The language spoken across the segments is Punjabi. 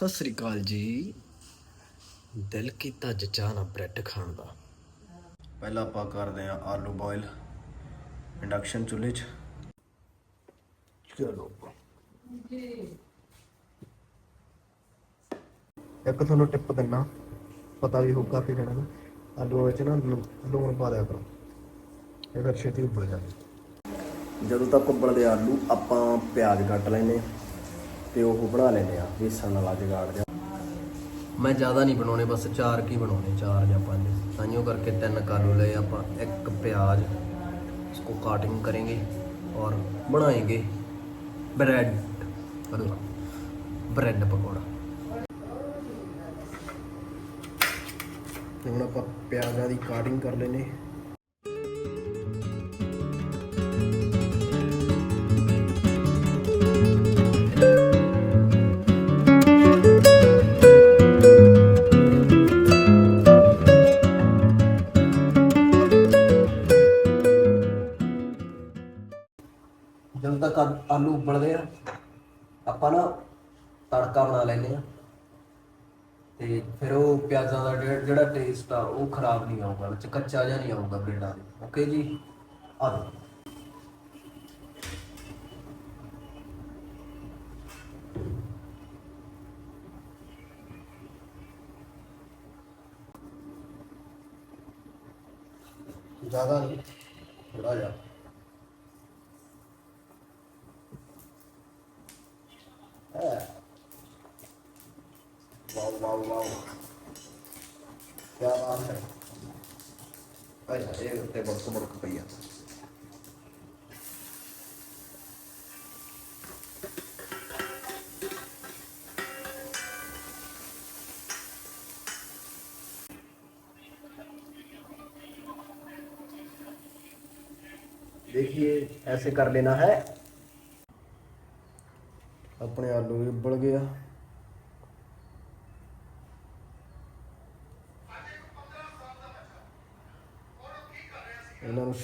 ਸਤਿ ਸ੍ਰੀ ਅਕਾਲ ਜੀ। ਦਿਲ ਕੀਤਾ ਅੱਜ ਚਾਹ ਨਾਲ ਬ੍ਰੈਡ ਖਾਣ ਦਾ। ਪਹਿਲਾਂ ਆਪਾਂ ਕਰਦੇ ਆ ਆਲੂ ਬੋਇਲ ਇੰਡਕਸ਼ਨ ਚੁੱਲ੍ਹੇ 'ਚ। ਚਲੋ ਇੱਕ ਤੁਹਾਨੂੰ ਟਿਪ ਦਿੰਨਾ ਪਤਾ ਵੀ ਹੋਊਗਾ ਕਿ ਜਿਹੜਾ ਆਲੂ ਵਿੱਚ ਨਾ ਲੂ- ਲੂਣ ਪਾ ਦਿਆ ਕਰੋ। ਇਹ ਫਿਰ ਛੇਤੀ ਉੱਬਲ ਜਾਂਦੇ ਜਦੋਂ ਤੱਕ ਉੱਬਲਦੇ ਆਲੂ ਆਪਾਂ ਪਿਆਜ਼ ਕੱਟ ਲੈਨੇ ਆ ਤੇ ਉਹ ਬਣਾ ਲੈਂਦੇ ਆ, ਬੇਸਣ ਵਾਲਾ ਜਗਾੜ ਜਿਹਾ। ਮੈਂ ਜ਼ਿਆਦਾ ਨਹੀਂ ਬਣਾਉਣੇ, ਬਸ ਚਾਰ ਕੀ ਬਣਾਉਣੇ, ਚਾਰ ਜਾਂ ਪੰਜ। ਤਾਂਿਓ ਕਰਕੇ ਤਿੰਨ ਕਰ ਲਏ ਆਪਾਂ ਇੱਕ ਪਿਆਜ਼ ਉਸ ਕੋ ਕਾਟਿੰਗ ਕਰਾਂਗੇ ਔਰ ਬਣਾਏਗੇ ਬ੍ਰੈਡ ਪਰਵਾ ਬ੍ਰੈਡ ਪਕੌੜਾ। ਤੇ ਹੁਣ ਆਪਾਂ ਪਿਆਜ਼ਾਂ ਦੀ ਕਾਟਿੰਗ ਕਰ ਲੈਨੇ ਤੱਕ ਆ- ਆਲੂ ਉਬਲਦੇ ਆ। ਆਪਾਂ ਨਾ ਤੜਕਾ ਬਣਾ ਲੈਨੇ ਆ। ਤੇ ਫਿਰ ਉਹ ਪਿਆਜ਼ਾਂ ਦਾ ਜਿਹੜਾ- ਜਿਹੜਾ ਟੇਸਟ ਆ, ਉਹ ਖਰਾਬ ਨਹੀਂ ਆਊਗਾ, ਵਿੱਚ ਕੱਚਾ ਜਿਹਾ ਨਹੀਂ ਆਊਗਾ ਬ੍ਰੈਡਾਂ ਦੇ ਓਕੇ ਜੀ? ਆ ਲਓ ਜ਼ਿਆਦਾ ਨਹੀਂ ਥੋੜਾ ਜਿਹਾ। क्या बात है? देखिए ऐसे कर लेना है। अपने आलू उबल गया। ਇਹਨਾਂ ਨੂੰ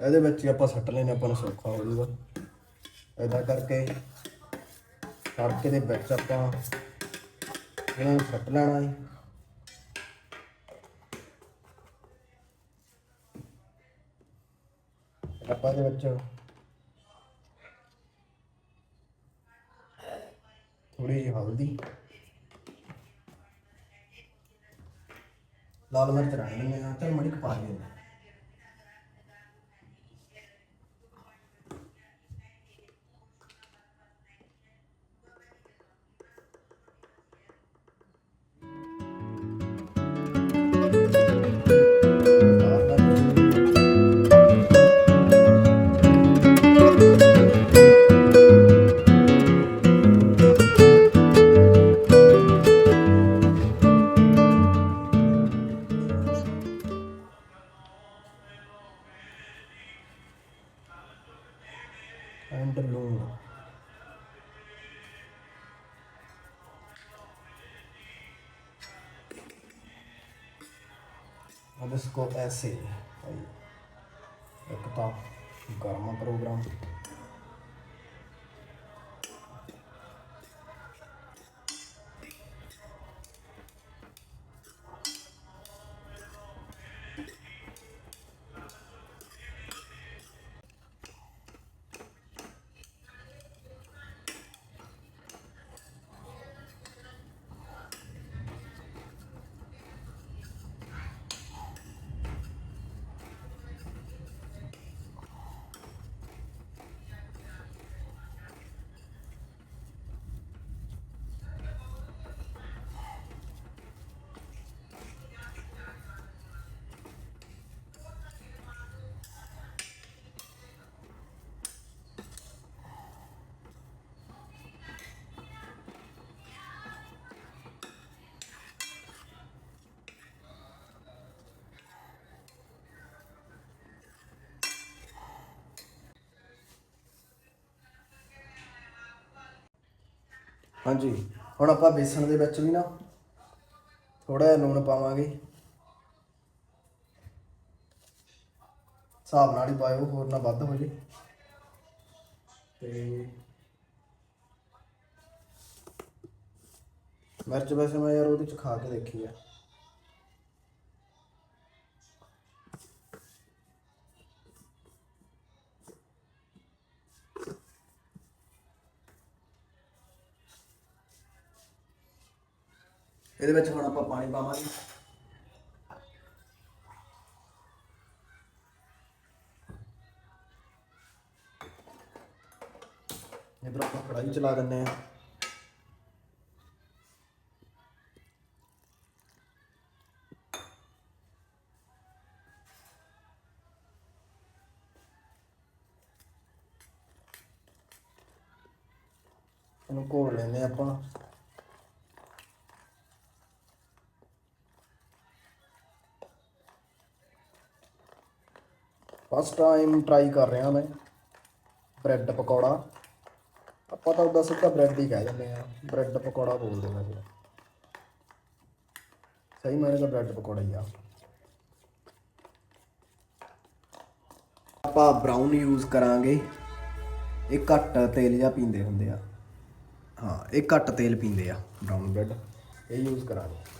ਇਹਦੇ ਵਿੱਚ ਹੀ ਆਪਾਂ ਸੱਟ ਲੈਨੇ ਆਪਾਂ ਨੂੰ ਸੌਖਾ ਹੋ ਜਾਊਗਾ। ਇਦਾਂ ਕਰਕੇ ਤੜਕੇ ਦੇ ਵਿੱਚ ਆਪਾਂ ਇਹਨਾਂ ਨੂੰ ਸੱਟ ਲੈਣਾ ਹੈ। ਆਪਾਂ ਦੇ ਵਿੱਚ ਥੋੜੀ ਜਿਹੀ ਹਲਦੀ, ਲਾਲ ਮਿਰਚ ਰਹਿਣ ਦਿੰਦੇ ਆ ਚਲ ਮੜੀ ਪਾ ਦਿੰਦੇ underscore SA. Aí, é que tá. O cara é um programa. ਹਾਂਜੀ। ਹੁਣ ਆਪਾਂ ਬੇਸਣ ਦੇ ਵਿੱਚ ਵੀ ਨਾ ਥੋੜਾ ਜਿਹਾ ਲੂਣ ਪਾਵਾਂਗੇ। ਹਿਸਾਬ ਨਾਲ ਹੀ ਪਾਇਓ, ਹੋਰ ਨਾ ਵੱਧ ਹੋ ਜੇ ਤੇ ਮਿਰਚ ਵੈਸੇ ਮੈਂ ਯਾਰ ਉਹਦੇ ਚ ਖਾ ਕੇ ਦੇਖੀ ਆ। ਇਹਦੇ ਵਿੱਚ ਹੁਣ ਆਪਾਂ ਪਾਣੀ ਪਾਵਾਂਗੇ। ਇਧਰ ਆਪਾਂ ਕੜਾਈ ਚਲਾ ਦਿੰਨੇ ਆ ਇਹਨੂੰ ਘੋਲ ਲੈਨੇ ਆਪਾਂ। ਫਸਟ ਟਾਈਮ ਟਰਾਈ ਕਰ ਰਿਹਾ ਮੈਂ ਬ੍ਰੈਡ ਪਕੌੜਾ। ਆਪਾਂ ਤਾਂ ਉਹਦਾ ਸਿੱਧਾ ਬ੍ਰੈਡ ਹੀ ਕਹਿ ਦਿੰਦੇ ਆ ਬ੍ਰੈਡ ਪਕੌੜਾ ਬੋਲਦੇ ਨੇ ਫਿਰ। ਸਹੀ ਮਾਇਨੇ ਦਾ ਬ੍ਰੈਡ ਪਕੌੜਾ ਹੀ ਆ। ਆਪਾਂ ਬਰਾਊਨ ਯੂਜ਼ ਕਰਾਂਗੇ। ਇਹ ਘੱਟ ਤੇਲ ਜਾਂ ਪੀਂਦੇ ਹੁੰਦੇ ਆ। ਹਾਂ, ਇਹ ਘੱਟ ਤੇਲ ਪੀਂਦੇ ਆ ਬਰਾਊਨ ਬ੍ਰੈਡ ਇਹ ਯੂਜ਼ ਕਰਾਂਗੇ।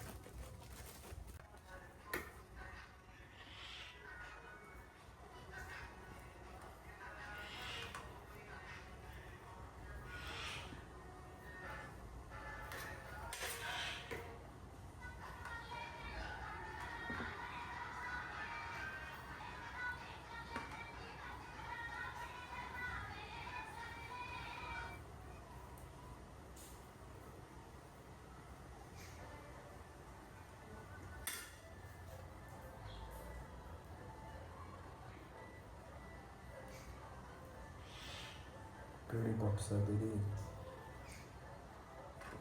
ਹੈ ਦੀਦੀ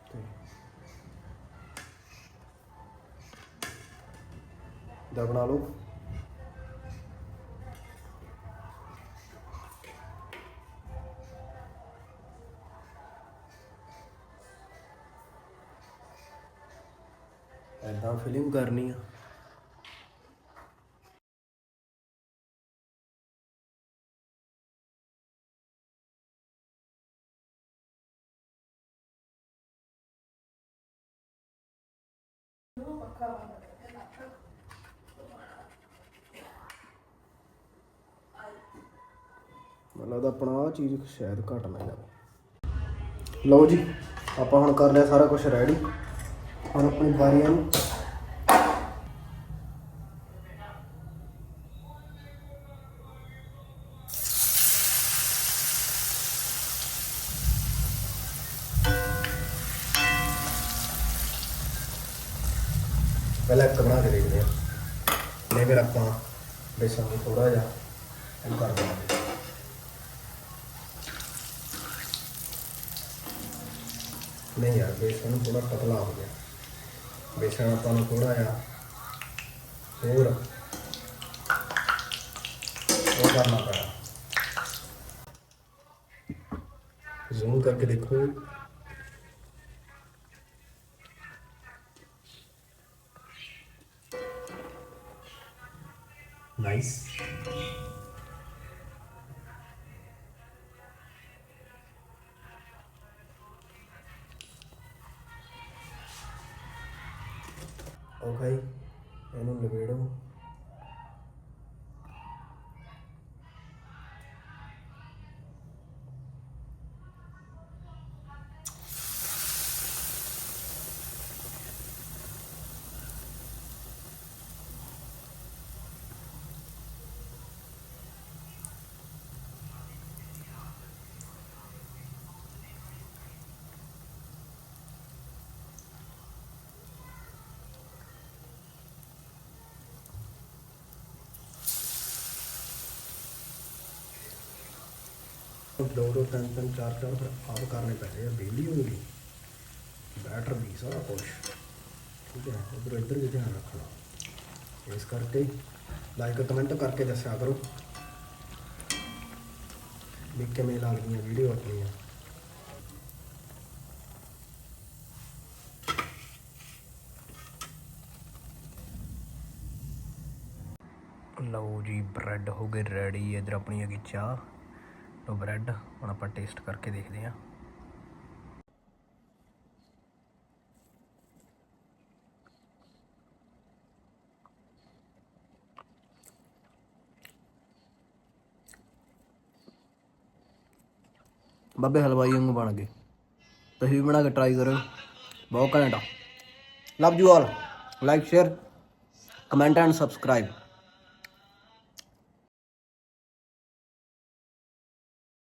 ਤੇ ਦਾ ਬਣਾ ਲਓ ਐਦਾਂ ਫਿਲਿੰਗ ਕਰਨੀ ਆ। ਮੈਨੂੰ ਲੱਗਦਾ ਆਪਣਾ ਆਹ ਚੀਜ਼ ਸ਼ਾਇਦ ਘਟ ਨਾ ਜਾਵੇ। ਲਓ ਜੀ, ਆਪਾਂ ਹੁਣ ਕਰ ਲਿਆ ਸਾਰਾ ਕੁਝ ਰੈਡੀ ਹੁਣ ਆਪਣੀ ਵਾਰੀ ਨੂੰ ਪਹਿਲਾਂ ਇੱਕ ਬਣਾ ਕੇ ਦੇਖਦੇ ਹਾਂ। ਨਹੀਂ ਫਿਰ ਆਪਾਂ ਬੇਸਣ ਨੂੰ ਥੋੜਾ ਜਿਹਾ ਇਹ ਕਰ ਦਿਆਂਗੇ ਨਹੀਂ ਯਾਰ ਬੇਸਣ ਨੂੰ ਥੋੜਾ ਪਤਲਾ ਹੋ ਗਿਆ। ਬੇਸਣ ਆਪਾਂ ਨੂੰ ਥੋੜਾ ਜਿਹਾ ਹੋਰ ਉਹ ਕਰਨਾ ਪੈਣਾ। ਜ਼ੂਮ ਕਰਕੇ ਦੇਖੋ। Nice. ਦੋ ਦੋ, ਤਿੰਨ ਤਿੰਨ, ਚਾਰ ਚਾਰ ਫਿਰ ਆਪ ਕਰਨੇ ਪੈਂਦੇ ਆ ਬਿਜਲੀ ਹੋਣੀ ਬੈਟਰ ਵੀ ਸਾਰਾ ਕੁਝ ਠੀਕ ਹੈ, ਉਧਰ ਇੱਧਰ ਵੀ ਧਿਆਨ ਰੱਖਣਾ। ਇਸ ਕਰਕੇ ਲਾਈਕ ਕਮੈਂਟ ਕਰਕੇ ਦੱਸਿਆ ਕਰੋ। ਵੀ ਕਿਵੇਂ ਲੱਗਦੀਆਂ ਵੀਡੀਓ ਆਪਣੀਆਂ। ਲਓ ਜੀ ਬ੍ਰੈਡ ਹੋ ਗਏ ਰੈਡੀ ਇਧਰ ਆਪਣੀ ਹੈਗੀ ਚਾਹ। ਤੋਂ ਬ੍ਰੈਡ ਹੁਣ ਆਪਾਂ ਟੇਸਟ ਕਰਕੇ ਦੇਖਦੇ ਹਾਂ। ਬਾਬੇ ਹਲਵਾਈ ਵਾਂਗੂ ਬਣ ਗਏ। ਤੁਸੀਂ ਵੀ ਬਣਾ ਕੇ ਟਰਾਈ ਕਰੋ। ਬਹੁਤ ਘੈਂਟ love you all like share comment and subscribe